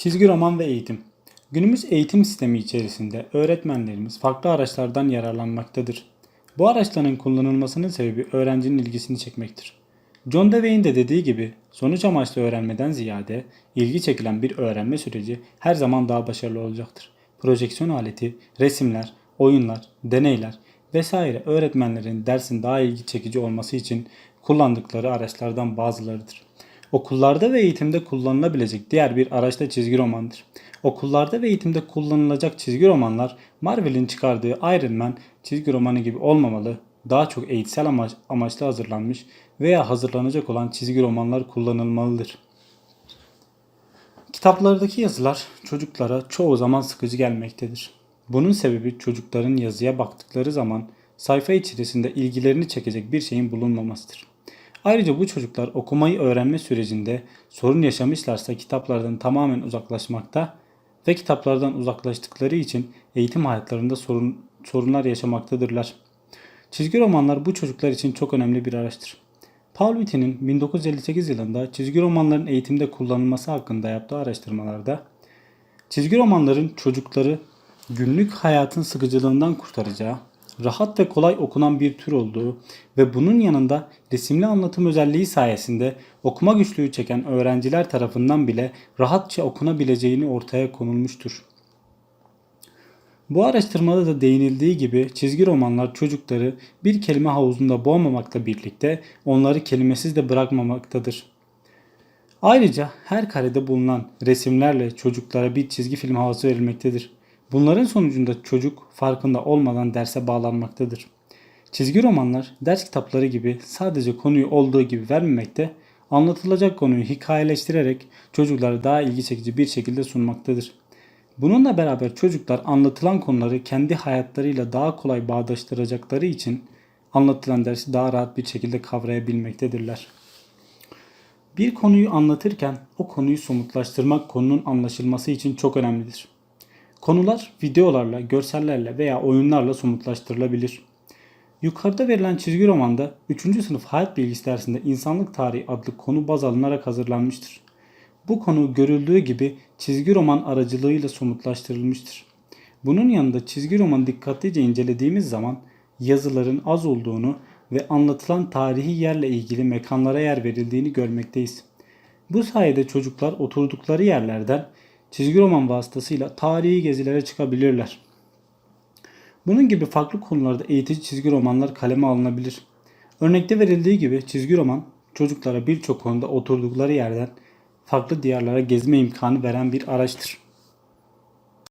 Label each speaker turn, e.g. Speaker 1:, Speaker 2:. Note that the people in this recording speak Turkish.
Speaker 1: Çizgi roman ve eğitim. Günümüz eğitim sistemi içerisinde öğretmenlerimiz farklı araçlardan yararlanmaktadır. Bu araçların kullanılmasının sebebi öğrencinin ilgisini çekmektir. John Dewey'in de dediği gibi sonuç amaçlı öğrenmeden ziyade ilgi çekilen bir öğrenme süreci her zaman daha başarılı olacaktır. Projeksiyon aleti, resimler, oyunlar, deneyler vesaire öğretmenlerin dersin daha ilgi çekici olması için kullandıkları araçlardan bazılarıdır. Okullarda ve eğitimde kullanılabilecek diğer bir araç da çizgi romandır. Okullarda ve eğitimde kullanılacak çizgi romanlar Marvel'in çıkardığı Iron Man çizgi romanı gibi olmamalı, daha çok eğitsel amaç, amaçlı hazırlanmış veya hazırlanacak olan çizgi romanlar kullanılmalıdır. Kitaplardaki yazılar çocuklara çoğu zaman sıkıcı gelmektedir. Bunun sebebi çocukların yazıya baktıkları zaman sayfa içerisinde ilgilerini çekecek bir şeyin bulunmamasıdır. Ayrıca bu çocuklar okumayı öğrenme sürecinde sorun yaşamışlarsa kitaplardan tamamen uzaklaşmakta ve kitaplardan uzaklaştıkları için eğitim hayatlarında sorun, sorunlar yaşamaktadırlar. Çizgi romanlar bu çocuklar için çok önemli bir araçtır. Paul Whitty'nin 1958 yılında çizgi romanların eğitimde kullanılması hakkında yaptığı araştırmalarda çizgi romanların çocukları günlük hayatın sıkıcılığından kurtaracağı, rahat ve kolay okunan bir tür olduğu ve bunun yanında resimli anlatım özelliği sayesinde okuma güçlüğü çeken öğrenciler tarafından bile rahatça okunabileceğini ortaya konulmuştur. Bu araştırmada da değinildiği gibi çizgi romanlar çocukları bir kelime havuzunda boğmamakla birlikte onları kelimesiz de bırakmamaktadır. Ayrıca her karede bulunan resimlerle çocuklara bir çizgi film havası verilmektedir. Bunların sonucunda çocuk farkında olmadan derse bağlanmaktadır. Çizgi romanlar ders kitapları gibi sadece konuyu olduğu gibi vermemekte, anlatılacak konuyu hikayeleştirerek çocuklara daha ilgi çekici bir şekilde sunmaktadır. Bununla beraber çocuklar anlatılan konuları kendi hayatlarıyla daha kolay bağdaştıracakları için anlatılan dersi daha rahat bir şekilde kavrayabilmektedirler. Bir konuyu anlatırken o konuyu somutlaştırmak konunun anlaşılması için çok önemlidir. Konular videolarla, görsellerle veya oyunlarla somutlaştırılabilir. Yukarıda verilen çizgi romanda 3. sınıf hayat bilgisi dersinde insanlık tarihi adlı konu baz alınarak hazırlanmıştır. Bu konu görüldüğü gibi çizgi roman aracılığıyla somutlaştırılmıştır. Bunun yanında çizgi romanı dikkatlice incelediğimiz zaman yazıların az olduğunu ve anlatılan tarihi yerle ilgili mekanlara yer verildiğini görmekteyiz. Bu sayede çocuklar oturdukları yerlerden çizgi roman vasıtasıyla tarihi gezilere çıkabilirler. Bunun gibi farklı konularda eğitici çizgi romanlar kaleme alınabilir. Örnekte verildiği gibi çizgi roman çocuklara birçok konuda oturdukları yerden farklı diyarlara gezme imkanı veren bir araçtır.